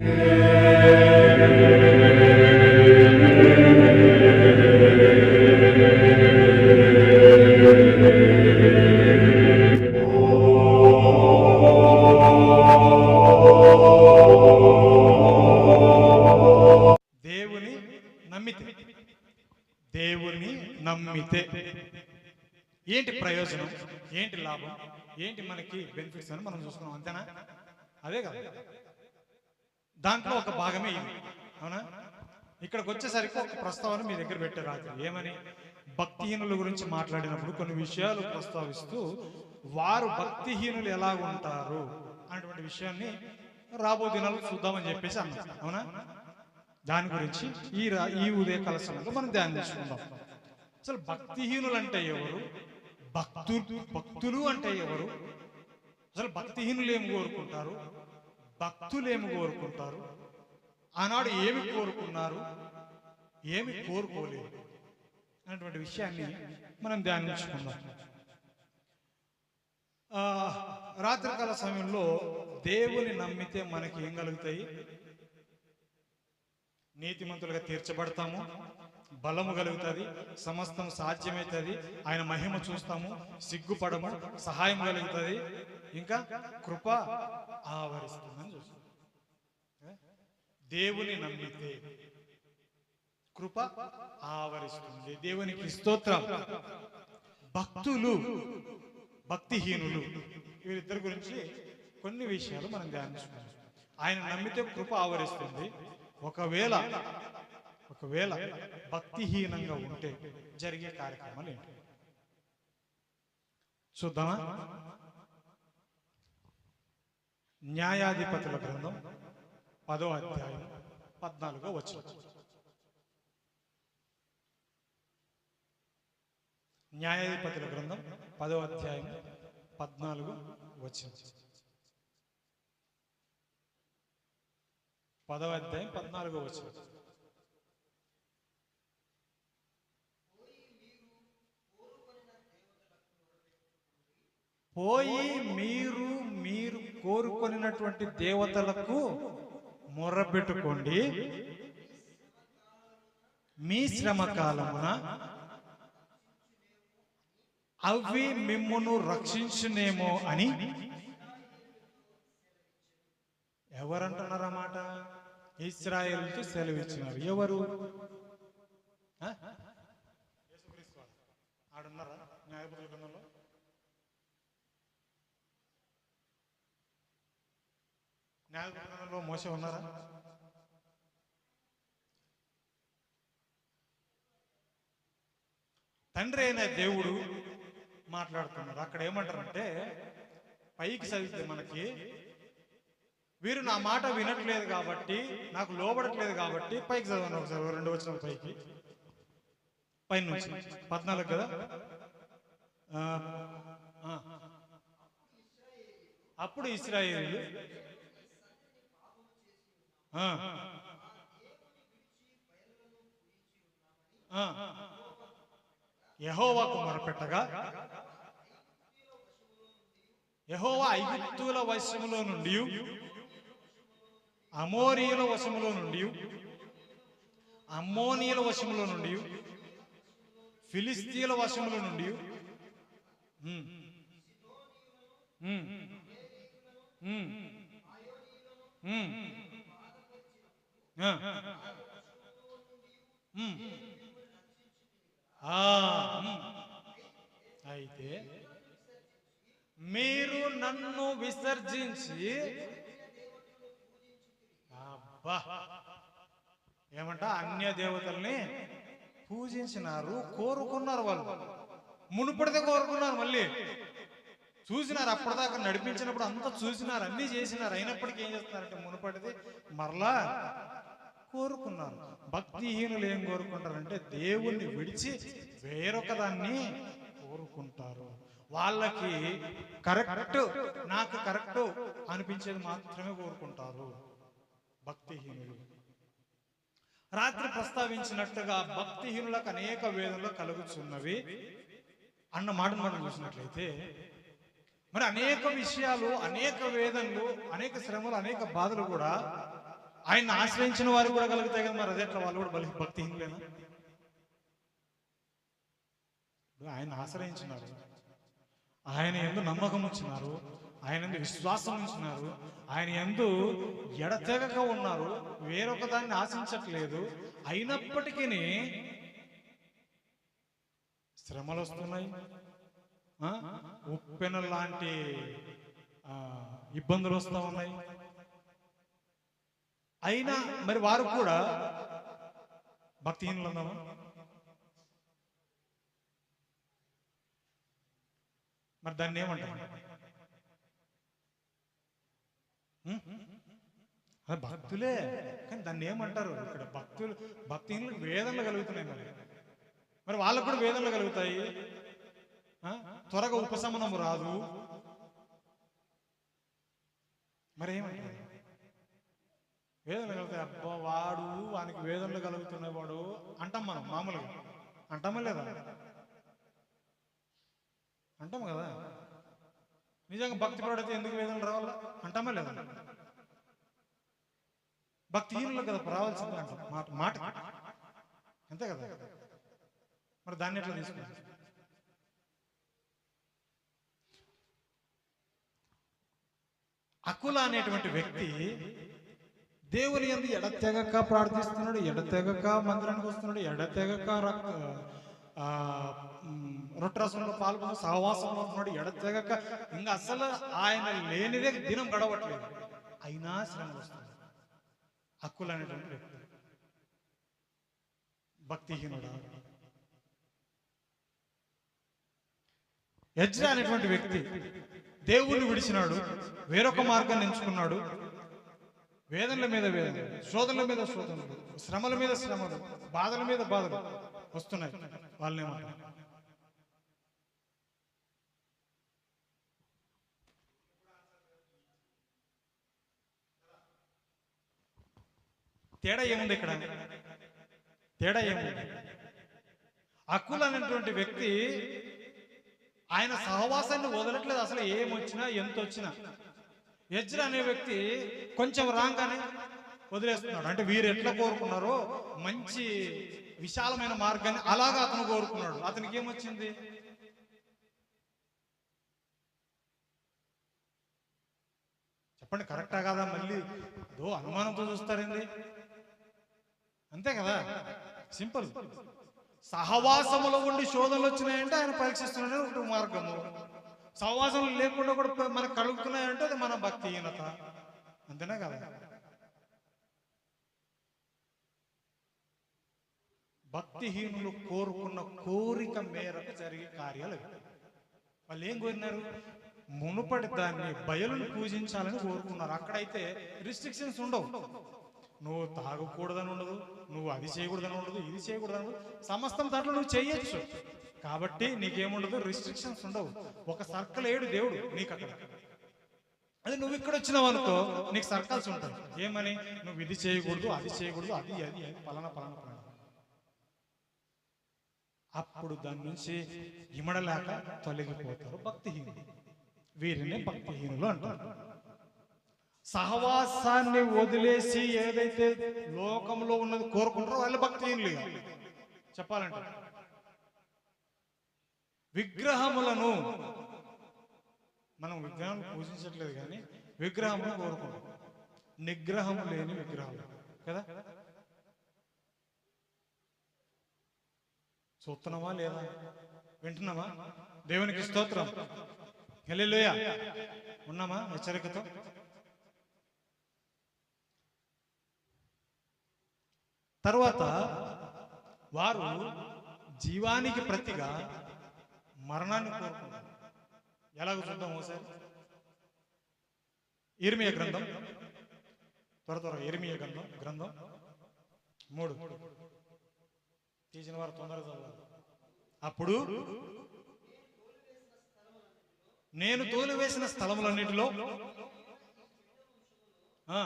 దేవుని నమ్మితే. దేవుని నమ్మితే. ఏంటి ప్రయోజనం? ఏంటి లాభం? ఏంటి మనకి బెనిఫిట్స్ అని మనం చూసుకున్నాం అంతేనా? అదే కదా. దాంట్లో ఒక భాగమే ఇది. అవునా? ఇక్కడికి వచ్చేసరికి ఒక ప్రస్తావన మీ దగ్గర పెట్టారు రాత్రి. ఏమని? భక్తిహీనుల గురించి మాట్లాడినప్పుడు కొన్ని విషయాలు ప్రస్తావిస్తూ వారు భక్తిహీనులు ఎలా ఉంటారు? అనేటువంటి విషయాన్ని రాబో దినాలు చూద్దామని చెప్పేసి అన్నారు అవునా? దాని గురించి ఈ రా- ఈ ఉదయ కాల సమయంలో మనం ధ్యానించుకుందాం అసలు భక్తిహీనులు అంటే ఎవరు? భక్తులు భక్తులు అంటే ఎవరు? అసలు భక్తిహీనులు ఏమి కోరుకుంటారు? భక్తులు ఏమి కోరుకుంటారు? ఆనాడు ఏమి కోరుకున్నారు? ఏమి కోరుకోలేదు? అనేటువంటి విషయాన్ని మనం ధ్యానించుకుందాం. రాత్రికాల సమయంలో దేవుని నమ్మితే మనకి ఏం కలుగుతాయి? నీతిమంతులుగా తీర్చబడతాము బలము కలుగుతుంది సమస్తం సాధ్యమవుతుంది ఆయన మహిమ చూస్తాము సిగ్గుపడము సహాయం కలుగుతుంది ఇంకా కృప ఆవరిస్తుందని చూస్తాం. దేవుని నమ్మితే కృప ఆవరిస్తుంది. దేవునికి స్తోత్రం. భక్తులు భక్తిహీనులు వీరిద్దరి గురించి కొన్ని విషయాలు మనం ధ్యానించుకుందాం. ఆయన నమ్మితే కృప ఆవరిస్తుంది. ఒకవేళ ఒకవేళ భక్తిహీనంగా ఉంటే జరిగే కార్యక్రమాలు ఏంటి? చూద్దామా? న్యాయాధిపతుల గ్రంథం పదో అధ్యాయం పద్నాలుగో వచ్చిన న్యాయాధిపతుల గ్రంథం పదో అధ్యాయం పద్నాలుగు వచ్చిన పదవ అధ్యాయం పద్నాలుగో వచ్చిన పోయి మీరు మీరు కోరుకొనినటువంటి దేవతలకు మొర్రపెట్టుకోండి మీ శ్రమ కాలమున అవి మిమ్మును రక్షించునేమో అని ఎవరంటున్నారన్నమాట? ఇస్రాయేల్కి సెలవిచ్చినారు. ఎవరు? ఆడున్నారా? న్యాయపతుల గ్రంథంలో? న్యాయపతుల మోస ఉన్నారా? తండ్రి అయిన దేవుడు మాట్లాడుతున్నారు అక్కడ ఏమంటారంటే పైకి చదివితే మనకి వీరు నా మాట వినట్లేదు కాబట్టి నాకు లోబడట్లేదు కాబట్టి పైకి చదవండి ఒకసారి రెండు వచ్చిన పైకి. పైన నుంచి పద్నాలుగు కదా? అప్పుడు ఇస్రాయేలు యహోవాకు మొరపెట్టగా యహోవా ఐగుప్తుల వశములో నుండి అమోరియుల వశములో నుండి అమ్మోనియుల వశములో నుండి ఫిలిస్తీన్ల వశములో నుండి ఉమ్, ఉమ్, Mm. అయితే మీరు నన్ను విసర్జించి అబ్బా. ఏమంట? అన్య దేవతల్ని పూజించినారు కోరుకున్నారు వాళ్ళు. మునుపడితే కోరుకున్నారు మళ్ళీ. చూసినారు అప్పటిదాకా నడిపించినప్పుడు అంతా చూసినారు అన్ని చేసినారు. అయినప్పటికీ ఏం చేస్తున్నారంటే మునుపడితే మరలా కోరుకున్నారు భక్తిహీనులు ఏం కోరుకుంటారంటే దేవుణ్ణి విడిచి వేరొక దాన్ని కోరుకుంటారు. వాళ్ళకి కరెక్ట్ నాకు కరెక్ట్ అనిపించేది మాత్రమే కోరుకుంటారు భక్తిహీనులు. రాత్రి ప్రస్తావించినట్టుగా భక్తిహీనులకు అనేక వేదనలు కలుగుతున్నవి అన్న మాటను మనం చూసినట్లయితే మరి అనేక విషయాలు అనేక వేదనలు అనేక శ్రమలు అనేక బాధలు కూడా ఆయన ఆశ్రయించిన వారు కూడా కలుగుతాయి కదా మరి. అదేట్లా వాళ్ళు కూడా బలి భక్తిహీనులేనా? ఇప్పుడు ఆయన ఆశ్రయించినారు. ఆయన ఎందు నమ్మకం ఉంచినారు. ఆయన ఎందు విశ్వాసం ఉంచినారు. ఆయన ఎందు ఎడతెగక ఉన్నారు. వేరొక దాన్ని ఆశించట్లేదు. అయినప్పటికీ శ్రమలు వస్తున్నాయి. ఉప్పెన లాంటి ఇబ్బందులు వస్తూ ఉన్నాయి. అయినా మరి వారు కూడా భక్తిహీనులు ఉన్నామా మరి దాన్ని ఏమంటారు? భక్తులే కానీ దాన్ని ఏమంటారు? ఇక్కడ భక్తులు భక్తిహీనులకు వేదనలు కలుగుతున్నాయి మరి. మరి వాళ్ళకు కూడా వేదనలు కలుగుతాయి. ఆ? త్వరగా ఉపశమనము రాదు. మరి ఏమంటారు? వేదనలు కలుగుతాయి అబ్బా వాడు వానికి వేదనలు కలుగుతున్నవాడు అంటాం మనం మామూలుగా. అంటామా లేదా? అంటాం కదా? నిజంగా భక్తి పడితే ఎందుకు వేదనలు రావాలా? అంటామా లేదా? భక్తిహీనులు కదా రావాల్సింది అంటాం. మాట మాట. అంతే కదా? మరి దాన్ని ఎట్లా తీసుకుంటాం? అకుల అనేటువంటి వ్యక్తి దేవుని ఎందు ఎడతెగక ప్రార్థిస్తున్నాడు ఎడతెగక మందిరానికి వస్తున్నాడు ఎడతెగక రక్- రొట్టరసంలో పాల్గొని సహవాసంలో ఉంటున్నాడు ఎడతెగక ఇంకా అసలు ఆయన లేనిదే దినం గడవట్లేదు. అయినా శ్రమలు వస్తుంది. హక్కులు అనేటువంటి వ్యక్తి. భక్తిహీనుడా? యజ్రా అనేటువంటి వ్యక్తి దేవుణ్ణి విడిచినాడు వేరొక మార్గాన్ని ఎంచుకున్నాడు వేదనల మీద వేదన శోధనల మీద శోధనలు శ్రమల మీద శ్రమలు బాధల మీద బాధలు వస్తున్నాయి వాళ్ళని తేడా ఏముంది ఇక్కడ? తేడా ఏముంది? అక్కులు అనేటువంటి వ్యక్తి ఆయన సహవాసాన్ని వదలట్లేదు. అసలు ఏమొచ్చినా ఎంత వచ్చినా యజ్ర అనే వ్యక్తి కొంచెం రాగానే వదిలేస్తున్నాడు. అంటే వీరు ఎట్లా కోరుకున్నారో మంచి విశాలమైన మార్గాన్ని అలాగా అతను కోరుకున్నాడు. అతనికి ఏమొచ్చింది? చెప్పండి కరెక్టా కాదా? మళ్ళీ ఏదో అనుమానంతో చూస్తారండి అంతే కదా? సింపుల్. సహవాసములో ఉండి శోధనలు వచ్చినాయంటే ఆయన పరీక్షిస్తున్నాడు ఒక మార్గము. సహవాసం లేకుండా కూడా మనకు కలుగుతున్నాయంటే అది మన భక్తిహీనత. అంతేనా కదా? భక్తిహీనులు కోరుకున్న కోరిక మేరకు జరిగే కార్యాలు వాళ్ళు ఏం కోరినారు? మునుపటి దాన్ని బయలును పూజించాలని కోరుకున్నారు. అక్కడైతే రిస్ట్రిక్షన్స్ ఉండవు. నువ్వు తాగకూడదని ఉండదు నువ్వు అది చేయకూడదని ఉండదు ఇది చేయకూడదని ఉండదు. సమస్తం దాంట్లో నువ్వు చేయొచ్చు. కాబట్టి నీకేముండదు? రిస్ట్రిక్షన్స్ ఉండవు. ఒక సర్కిల్ ఏడు దేవుడు నీకు అక్కడ అదే నువ్వు ఇక్కడ వచ్చినావు అనుకో నీకు సర్కల్స్ ఉంటాయి. ఏమని? నువ్వు ఇది చేయకూడదు అది చేయకూడదు అది అది అది పలానా పలానా పలానా. అప్పుడు దాని నుంచి ఇమడలేక తొలగిపోతారు భక్తిహీనులు. వీరిని భక్తిహీనులు అంటారు. సహవాసాన్ని వదిలేసి ఏదైతే లోకంలో ఉన్నది కోరుకుంటారో వాళ్ళు భక్తిహీనులు. చెప్పాలంటే విగ్రహములను మనం విగ్రహం పూజించట్లేదు కానీ విగ్రహములు కోరుకుంటాం. నిగ్రహం లేని విగ్రహం కదా? చూస్తున్నావా లేదా? వింటున్నామా దేవునికి స్తోత్రం. హెలిలోయ ఉన్నామా హెచ్చరికతో? తర్వాత వారు జీవానికి ప్రతిగా మరణాన్ని కోరుకుంటారు ఎలాగ చూద్దాం ఒకసారి ఇర్మియ గ్రంథం. త్వర త్వర ఇర్మియ గ్రంథం గ్రంథం. మూడు. తీసిన వారు తొందరగా చదవాలి. అప్పుడు నేను తోలివేసిన స్థలములన్నిటిలో ఆ,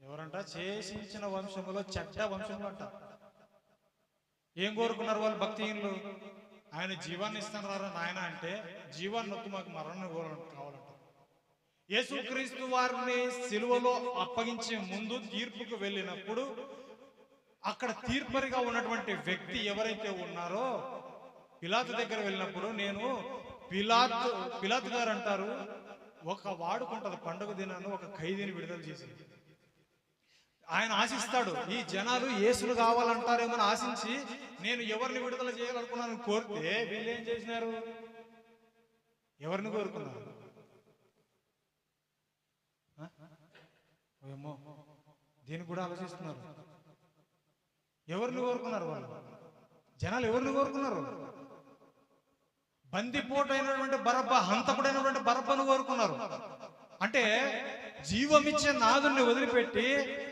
ఎవరంట? చేసించిన వంశములో చెడ్డ వంశములు అంట ఏం కోరుకున్నారు వాళ్ళు భక్తిహీనులు? ఆయన జీవాన్ని ఇస్తాను నాయన అంటే జీవాన్ని వద్దు మాకు మరణం కావాలంట యేసుక్రీస్తు వారిని సిలువలో అప్పగించే ముందు తీర్పుకు వెళ్ళినప్పుడు అక్కడ తీర్పరిగా ఉన్నటువంటి వ్యక్తి ఎవరైతే ఉన్నారో పిలాతు దగ్గర వెళ్ళినప్పుడు నేను పిలాత్ పిలాత్ గారు అంటారు ఒక వాడుకుంటది పండుగ దినాన్ని ఒక ఖైదీని విడుదల చేసింది. ఆయన ఆశిస్తాడు ఈ జనాలు యేసులు కావాలంటారేమో అని ఆశించి నేను ఎవరిని విడుదల చేయాలనుకున్నాను కోరితే వీళ్ళు ఏం చేసినారు? ఎవరిని కోరుకున్నారు? ఏమో దీన్ని కూడా ఆలోచిస్తున్నారు. ఎవరిని కోరుకున్నారు వాళ్ళు? జనాలు ఎవరిని కోరుకున్నారు? బందిపోటు అయినటువంటి బరబ్బ హంతకుడైనటువంటి బరబ్బను కోరుకున్నారు. అంటే జీవమిచ్చే నాదుని వదిలిపెట్టి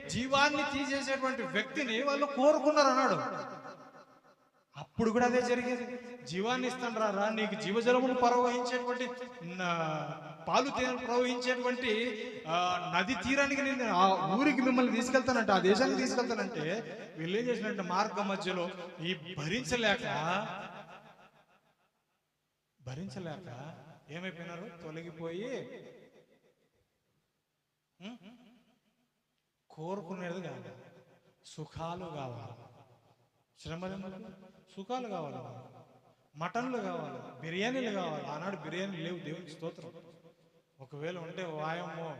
జీవాన్ని తీసేసేటువంటి వ్యక్తిని వాళ్ళు కోరుకున్నారు అన్నాడు అప్పుడు కూడా అదే జరిగేది. జీవాన్ని ఇస్తాడు రా నీకు జీవజలమును ప్రవహించేటువంటి నా- పాలు తేనెలు ప్రవహించేటువంటి నది తీరానికి నేను ఆ ఊరికి మిమ్మల్ని తీసుకెళ్తానంటే ఆ దేశానికి తీసుకెళ్తానంటే వీళ్ళు ఏం చేసినట్టు మార్గం మధ్యలో ఈ భరించలేక భరించలేక ఏమైపోయినారు? తొలగిపోయి కోరుకునేది కాదు. సుఖాలు కావాలి. శ్రమలు సుఖాలు కావాలి. మటన్లు కావాలి. బిర్యానీలు కావాలి. ఆనాడు బిర్యానీ లేవు. దేవునికి స్తోత్రం. ఒకవేళ ఉంటే వాయమ్మో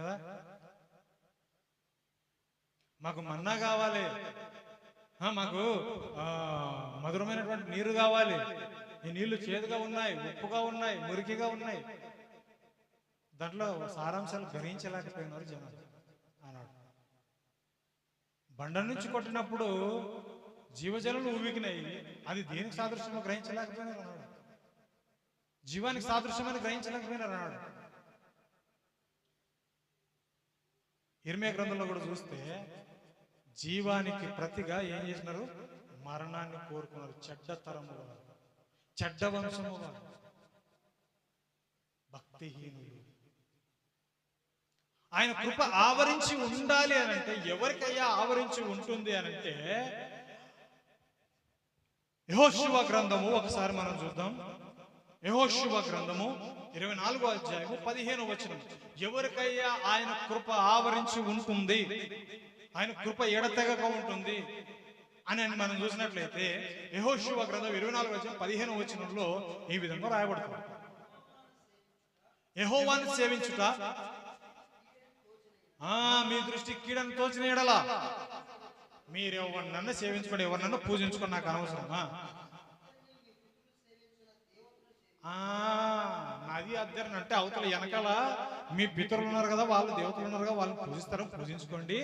కదా? మాకు మన్నా కావాలి. మాకు మధురమైనటువంటి నీరు కావాలి. ఈ నీళ్ళు చేదుగా ఉన్నాయి ఉప్పుగా ఉన్నాయి మురికిగా ఉన్నాయి. దాంట్లో సారాంశాలు గ్రహించలేకపోయినారు జనాలు అన్నాడు. బండ నుంచి కొట్టినప్పుడు జీవజలాలు ఊవికినాయి అది దేనికి సాదృశ్యమో గ్రహించలేకపోయినారు అన్నాడు. జీవానికి సాదృశ్యమని గ్రహించలేకపోయినారు అన్నాడు. ఇర్మే గ్రంథంలో కూడా చూస్తే జీవానికి ప్రతిగా ఏం చేసినారు? మరణాన్ని కోరుకున్నారు. చెడ్డ తరము చెడ్డ వంశము భక్తిహీనులు. ఆయన కృప ఆవరించి ఉండాలి అని అంటే ఎవరికయ్యా ఆవరించి ఉంటుంది అని అంటే యహోశివ గ్రంథము ఒకసారి మనం చూద్దాం. యహోశివ గ్రంథము ఇరవై నాలుగో అధ్యాయము పదిహేను వచనం. ఎవరికయ్యా ఆయన కృప ఆవరించి ఉంటుంది? ఆయన కృప ఎడతెగక ఉంటుంది అని అని మనం చూసినట్లయితే యహోశివ గ్రంథం ఇరవై నాలుగు వచ్చిన పదిహేను వచనంలో ఈ విధంగా రాయబడుతుంది. యహోవాన్ని సేవించుట మీ దృష్టి కీడని తోచిన ఎడలా. మీరెవరినన్నా సేవించుకోండి ఎవరినన్నా పూజించుకోండి నాకు అనవసరమా? ఆ, నాది అద్దరిని అంటే అవతల వెనకాల మీ పితరులు ఉన్నారు కదా వాళ్ళు దేవతలు ఉన్నారు కదా వాళ్ళని పూజిస్తారు పూజించుకోండి.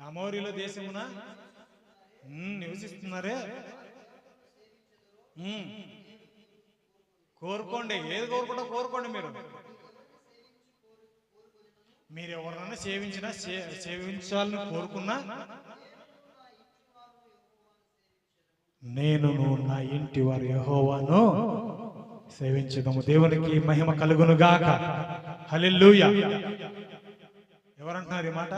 అమౌరిలో దేశమున. నివసిస్తున్నారే. కోరుకోండి ఏది కోరుకుంటా కోరుకోండి మీరు. మీరు ఎవరినైనా సేవించినా సే- సేవించాలని కోరుకున్నా నేను నా ఇంటి వారి యహోవాను సేవించదము. దేవునికి మహిమ కలుగును గాక. హల్లెలూయా. ఎవరంటున్నారు ఈ మాట?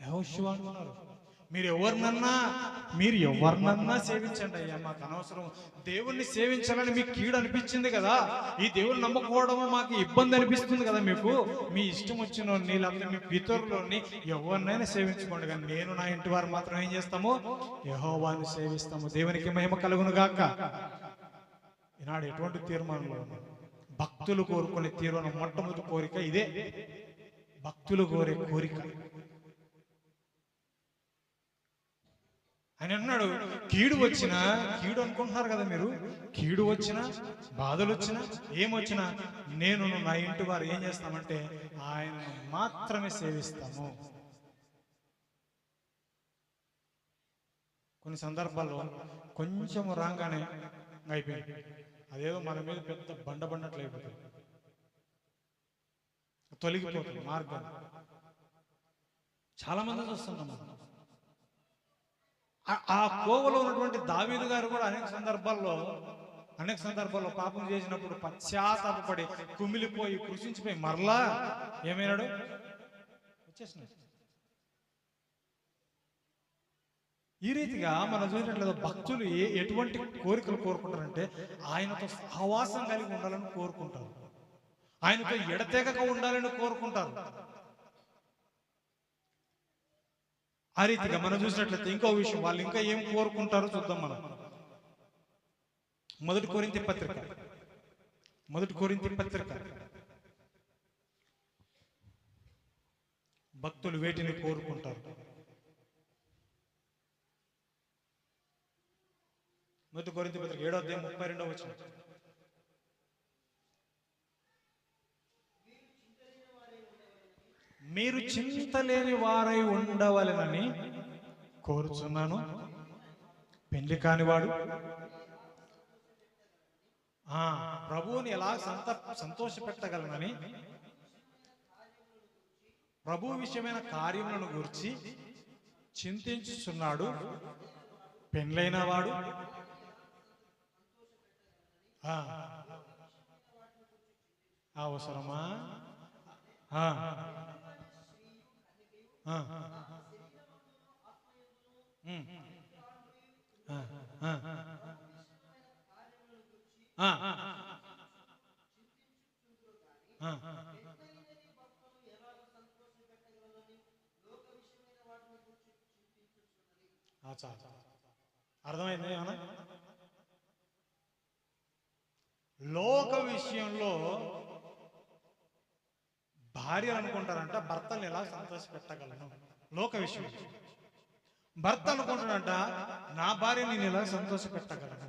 యెహోషువ అంటున్నారు. మీరు ఎవరినన్నా మీరు ఎవరినన్నా సేవించండి అయ్యా. మాకు అనవసరం. దేవుణ్ణి సేవించాలని మీకు కీడు అనిపించింది కదా? ఈ దేవుని నమ్మకపోవడం మాకు ఇబ్బంది అనిపిస్తుంది కదా మీకు? మీ ఇష్టం వచ్చిన లేకపోతే మీ పితరులోని ఎవరినైనా సేవించుకోండి. కానీ నేను నా ఇంటి వారు మాత్రం ఏం చేస్తాము? యహోవాన్ని సేవిస్తాము. దేవునికి మహిమ కలుగును గాక. ఈనాడు ఎటువంటి తీర్మానంలో భక్తులు కోరుకునే తీర్మానం మొట్టమొదటి కోరిక ఇదే. భక్తులు కోరే కోరిక. ఆయన అన్నాడు కీడు వచ్చినా కీడు అనుకుంటున్నారు కదా మీరు? కీడు వచ్చినా బాధలు వచ్చినా ఏమొచ్చినా నేను నా ఇంటి వారు ఏం చేస్తామంటే ఆయనను మాత్రమే సేవిస్తాము. కొన్ని సందర్భాల్లో కొంచెం రాగానే అయిపోయింది. అదేదో మన మీద పెద్ద బండ బండట్లు అయిపోతుంది. తొలగిపోతుంది మార్గం చాలా మంది చూస్తున్నాం ఆ- కోవలో ఉన్నటువంటి దావీదు గారు కూడా అనేక సందర్భాల్లో అనేక సందర్భాల్లో పాపం చేసినప్పుడు పశ్చాత్తాపడి కుమిలిపోయి కృషించిపోయి మరలా ఏమైనాడు? వచ్చేసిన ఈ రీతిగా మనం చూసినట్లయితే భక్తులు ఎటువంటి కోరికలు కోరుకుంటారంటే ఆయనతో సహవాసం కలిగి ఉండాలని కోరుకుంటారు. ఆయనతో ఎడతెగక ఉండాలని కోరుకుంటారు. ఆ రీతిగా మనం చూసినట్లయితే ఇంకో విషయం వాళ్ళు ఇంకా ఏం కోరుకుంటారో చూద్దాం మనం. మొదటి కోరింతి పత్రిక. మొదటి కోరింతి పత్రిక. భక్తులు వేటిని కోరుకుంటారు? మొదటి కోరింతి పత్రిక ఏడో అధ్యాయం ముప్పై రెండో వచ్చిన మీరు చింతలేని వారై ఉండవలెనని కోరుచున్నాను. పెళ్ళి కానివాడు. ఆ ప్రభువుని ఎలా సంత సంతోష పెట్టగలనని ప్రభు విషయమైన కార్యములను గురించి చింతించుచున్నాడు. పెళ్ళైన వాడు. అవసరమా? అర్థమైంది ఏమన్నా లోక విషయంలో భార్యలు అనుకుంటారంట భర్తను ఎలా సంతోష పెట్టగలను లోక విషయం భర్త అనుకుంటాడంట నా భార్య నేను ఎలా సంతోష పెట్టగలను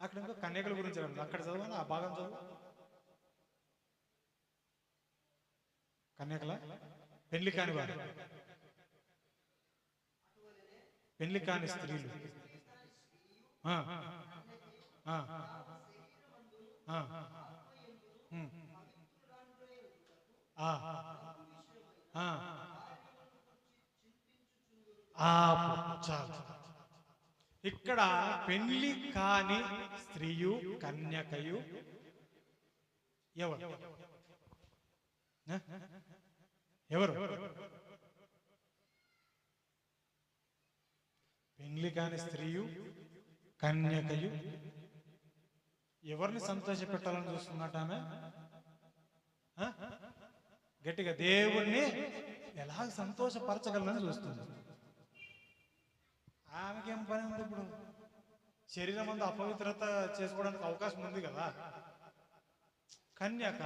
అక్కడ ఇంకా కన్యకల గురించి అక్కడ చదవని ఆ భాగం చదువు. కన్యకల? పెళ్ళి కాని వారు పెళ్ళి కాని స్త్రీలు. ఆ, ఆ, ఆ, ఆ, ఆ, ఆ, చాలు. ఇక్కడ పెళ్ళి కాని స్త్రీయు కన్యకయు ఎవరు? ఎవరు? పెళ్ళి కాని స్త్రీయు కన్యకయు ఎవరిని సంతోష పెట్టాలని చూస్తున్నట్టు ఆమె గట్టిగా దేవుణ్ణి ఎలా సంతోషపరచగలనని చూస్తుంది. ఆమెకేం పని ఉంది ఇప్పుడు? శరీరం అంతా అపవిత్రత చేసుకోవడానికి అవకాశం ఉంది కదా. కన్యక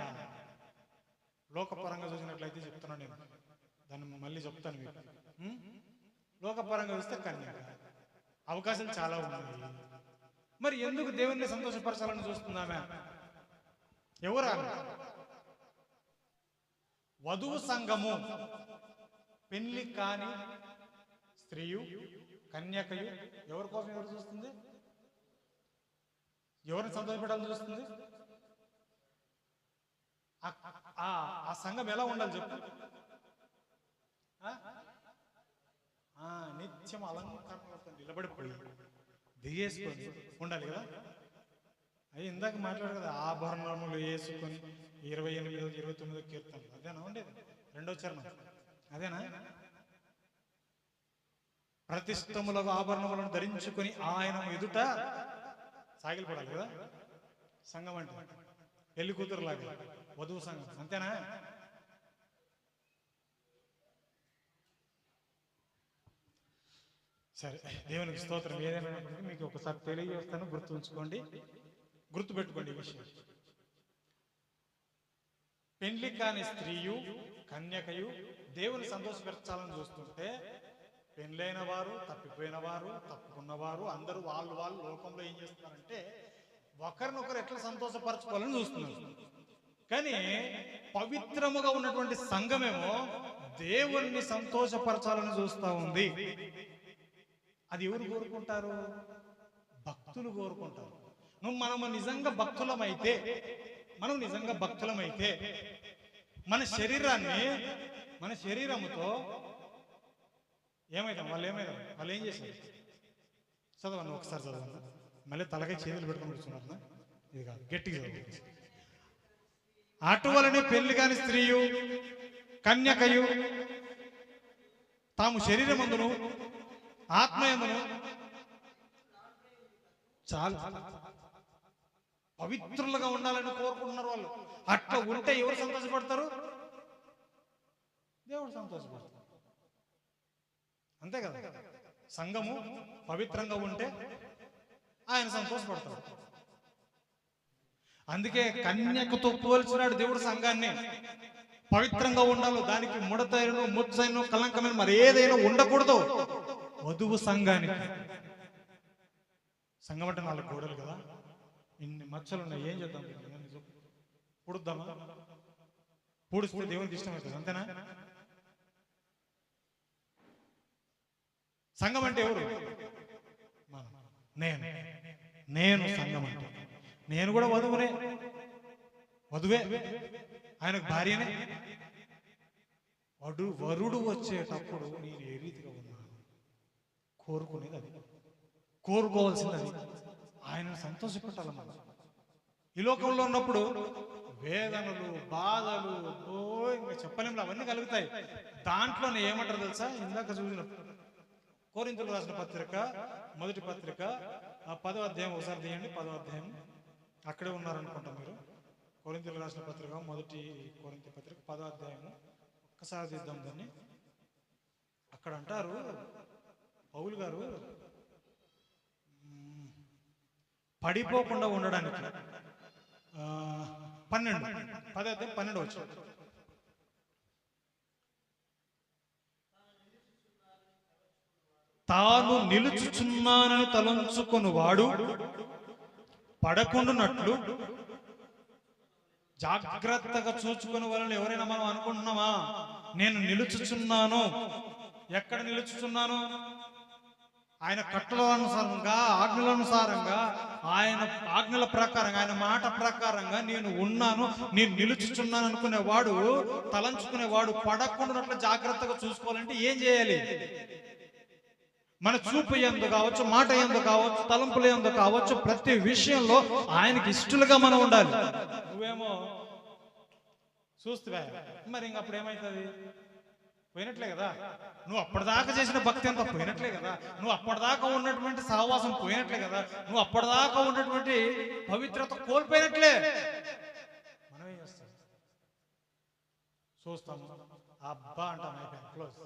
లోకపరంగా చూసినట్లయితే చెప్తున్నాను నేను. దాన్ని మళ్ళీ చెప్తాను మీకు. లోకపరంగా చూస్తే కన్యక. అవకాశం చాలా ఉన్నాయి మరి ఎందుకు దేవుణ్ణి సంతోషపరచాలని చూస్తుందామె ఎవరు ఆమె? వధువు సంఘము. పెళ్ళి కాని స్త్రీయు కన్యకయు ఎవరి కోసం ఎవరు చూస్తుంది? ఎవరిని సంతోషపెట్టాలని చూస్తుంది? ఆ- సంఘం ఎలా ఉండాలి చెప్పు. నిత్యం అలంకరణలతో నిలబడిపోయి దిగేసుకొని ఉండాలి కదా? అవి ఇందాక మాట్లాడు కదా ఆభరణములు వేసుకొని ఇరవై ఎనిమిది ఇరవై తొమ్మిదో కీర్తనలు. అదేనా ఉండేది? రెండో చరణం అదేనా? ప్రతిష్టముల ఆభరణములను ధరించుకొని ఆయన ఎదుట సాగిలిపడాలి కదా? సంఘం అంటే. పెళ్ళి కూతురు లాగా. వధువు సంఘం. అంతేనా? సరే దేవునికి స్తోత్రం. ఏదైనా మీకు ఒకసారి తెలియజేస్తాను గుర్తుంచుకోండి. గుర్తుపెట్టుకోండి గుర్తు పెట్టుకోండి ఈ విషయం. పెండ్లి కాని స్త్రీయు కన్యకయు దేవుని సంతోషపరచాలని చూస్తుంటే పెండ్లైన వారు తప్పిపోయిన వారు తప్పుకున్నవారు అందరూ వాళ్ళు వాళ్ళు లోకంలో ఏం చేస్తున్నారంటే ఒకరినొకరు ఎట్లా సంతోషపరచుకోవాలని చూస్తున్నారు. కానీ పవిత్రముగా ఉన్నటువంటి సంఘమేమో దేవుణ్ణి సంతోషపరచాలని చూస్తూ ఉంది. అది ఎవరు కోరుకుంటారు? భక్తులు కోరుకుంటారు. నువ్వు మనము నిజంగా భక్తులమైతే మనం నిజంగా భక్తులమైతే మన శరీరాన్ని మన శరీరముతో ఏమైతాం? వాళ్ళు ఏమైతాం? వాళ్ళు ఏం చేశారు చదవండి ఒకసారి చదవండి. మళ్ళీ తలకై చేతులు పెట్టుకొని కూర్చున్నారు ఇది కాదు గట్టిగా చదవండి. అటువలనే పెళ్ళి కాని స్త్రీయు కన్యకయు తాము శరీరమందును ఆత్మయందును చాలు. పవిత్రులుగా ఉండాలని కోరుకుంటున్నారు వాళ్ళు. అట్లా ఉంటే ఎవరు సంతోషపడతారు? దేవుడు సంతోషపడతారు అంతే కదా? సంఘము పవిత్రంగా ఉంటే ఆయన సంతోషపడతాడు. అందుకే కన్యకతో పోల్చినాడు దేవుడు సంఘాన్ని. పవిత్రంగా ఉండాలి దానికి ముడతైన ముచ్చైన కలంకమైన మరి ఏదైనా ఉండకూడదు. వధువు సంఘానికి. సంఘం అంటే నాలుగు గోడలు కదా? ఇన్ని మచ్చలు ఉన్నాయి ఏం చేద్దాం పుడుద్దామా? పూడిస్తే దేవునికి ఇష్టం అవుతుంది అంతేనా? సంఘం అంటే ఎవరు? మనం. నేను. నేను సంఘం అంటే. నేను కూడా వధువునే. వధువే. ఆయనకు భార్యనే. వడు వరుడు వచ్చేటప్పుడు నేను ఏ రీతిగా ఉన్నాను? కోరుకునేది అది. కోరుకోవాల్సింది అది. సంతోషపెట్టాలి మనం ఈ లోకంలో ఉన్నప్పుడు వేదనలు బాధలు ఓ ఇంకా చెప్పలేము అవన్నీ కలుగుతాయి. దాంట్లోనే ఏమంటారు తెలుసా? ఇందాక చూసిన కోరింతలు రాసిన పత్రిక మొదటి పత్రిక ఆ పదో అధ్యాయం ఒకసారి తీయండి పదో అధ్యాయం. అక్కడే ఉన్నారనుకుంటా మీరు. కోరింతలు రాసిన పత్రిక మొదటి కోరింత పత్రిక పదో అధ్యాయము. ఒక్కసారి తీద్దాం దాన్ని. అక్కడ అంటారు పౌలు గారు పడిపోకుండా ఉండడానికి. పన్నెండు. పదే పన్నెండు వచ్చి తాను నిలుచుచున్నానని తలంచుకొని వాడు పడకుండునట్లు జాగ్రత్తగా చూచుకుని వాళ్ళని ఎవరైనా మనం అనుకుంటున్నామా? నేను నిలుచుచున్నాను. ఎక్కడ నిలుచుచున్నాను? ఆయన కట్టల అనుసారంగా ఆజ్ఞల అనుసారంగా ఆయన ఆజ్ఞల ప్రకారంగా ఆయన మాట ప్రకారంగా నేను ఉన్నాను నేను నిలుచుచున్నాను అనుకునేవాడు తలంచుకునేవాడు తలంచుకునే వాడు జాగ్రత్తగా చూసుకోవాలంటే ఏం చేయాలి? మన చూపు ఎందు కావచ్చు మాట ఎందు కావచ్చు తలంపులు ఎందు కావచ్చు ప్రతి విషయంలో ఆయనకి ఇష్టలుగా మనం ఉండాలి. నువ్వేమో చూస్తువే మరి ఇంకప్పుడు ఏమవుతుంది పోయినట్లే కదా. నువ్వు అప్పటిదాకా చేసిన భక్తి అంతా పోయినట్లే కదా. నువ్వు అప్పటిదాకా ఉన్నటువంటి సహవాసం పోయినట్లే కదా. నువ్వు అప్పటిదాకా ఉన్నటువంటి పవిత్రత కోల్పోయినట్లే. మనం ఏం చేస్తాం. చూస్తాము అబ్బా అంటాం అయిపోయింది క్లోజ్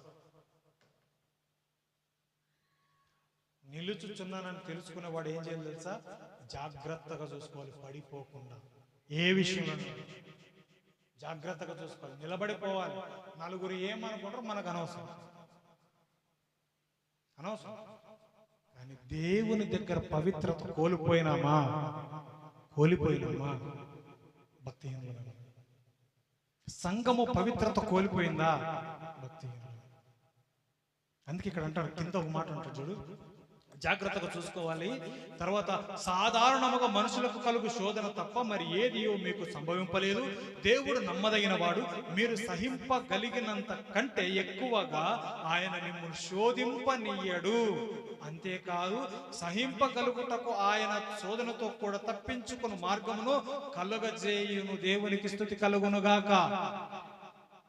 నిలుచుచున్నానని తెలుసుకునేవాడు ఏం చేయాలి తెలుసా? జాగ్రత్తగా చూసుకోవాలి. పడిపోకుండా. ఏ విషయంలో జాగ్రత్తగా చూసుకోవాలి. నిలబడిపోవాలి. నలుగురు ఏమనుకుంటారు మనకు అనవసరం. అనవసరం. కానీ దేవుని దగ్గర పవిత్రత కోల్పోయినామా? కోల్పోయినామా? భక్తి సంఘము పవిత్రత కోల్పోయిందా? భక్తి అందుకే ఇక్కడ అంటారు కింద ఒక మాట అంటారు చూడు. జాగ్రత్తగా చూసుకోవాలి. తర్వాత సాధారణముగా మనుషులకు కలుగు శోధన తప్ప మరి ఏది మీకు సంభవింపలేదు. దేవుడు నమ్మదగిన వాడు. మీరు సహింపగలిగినంత కంటే ఎక్కువగా ఆయన మిమ్మల్ని శోధింపనీయడు. అంతేకాదు సహింపగలుగుటకు ఆయన శోధనతో కూడా తప్పించుకుని మార్గమును కలుగజేయును. దేవునికి స్థుతి కలుగునుగాక.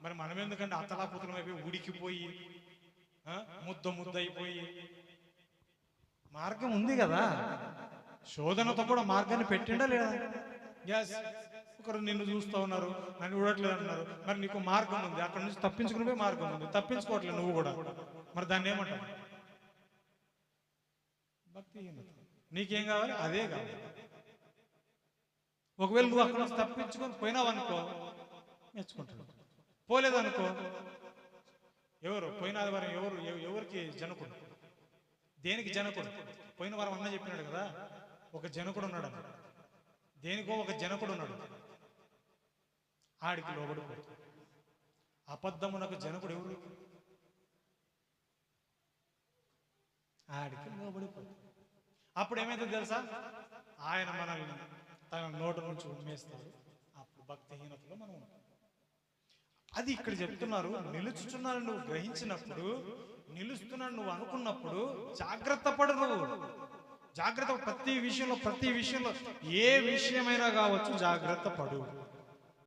మరి మనం ఎందుకంటే అతలాపుతలం అయిపోయి ఉడికిపోయి ముద్ద ముద్ద అయిపోయి మార్గం ఉంది కదా. శోధనతో కూడా మార్గాన్ని పెట్టిండా లేదా? గ్యాస్ ఒకరు నిన్ను చూస్తూ ఉన్నారు నన్ను చూడట్లేదు అన్నారు మరి నీకు మార్గం ఉంది. అక్కడ నుంచి తప్పించుకునే మార్గం ఉంది. తప్పించుకోవట్లేదు నువ్వు కూడా. మరి దాన్ని ఏమంటావు? భక్తిహీనత. నీకేం కావాలి? అదే కావాలి. ఒకవేళ నువ్వు అక్కడ నుంచి తప్పించుకొని పోయినావు అనుకో మెచ్చుకుంటావు పోలేదనుకో ఎవరు? పోయిన ఆదివారం ఎవరు? ఎవరికి జనకుడు? దేనికి జనకుడు? పోయిన వారం అన్న చెప్పినాడు కదా ఒక జనకుడు ఉన్నాడు అని. దేనికో ఒక జనకుడు ఉన్నాడు. ఆడికి లోబడిపోతాడు అబద్ధమునకు జనకుడు ఎవరు? ఆడికి లోబడి అప్పుడు ఏమైందో తెలుసా? ఆయన మనల్ని తన నోటు నుంచి ఉమ్మేస్తాడు. అప్పుడు భక్తిహీనతలో మనం ఉంటాం. అది ఇక్కడ చెప్తున్నారు నిలుచుచున్నారు నువ్వు గ్రహించినప్పుడు నిలుస్తున్నాను నువ్వు అనుకున్నప్పుడు జాగ్రత్త పడు నువ్వు. జాగ్రత్త ప్రతి విషయంలో ప్రతి విషయంలో ఏ విషయమైనా కావచ్చు జాగ్రత్త పడు.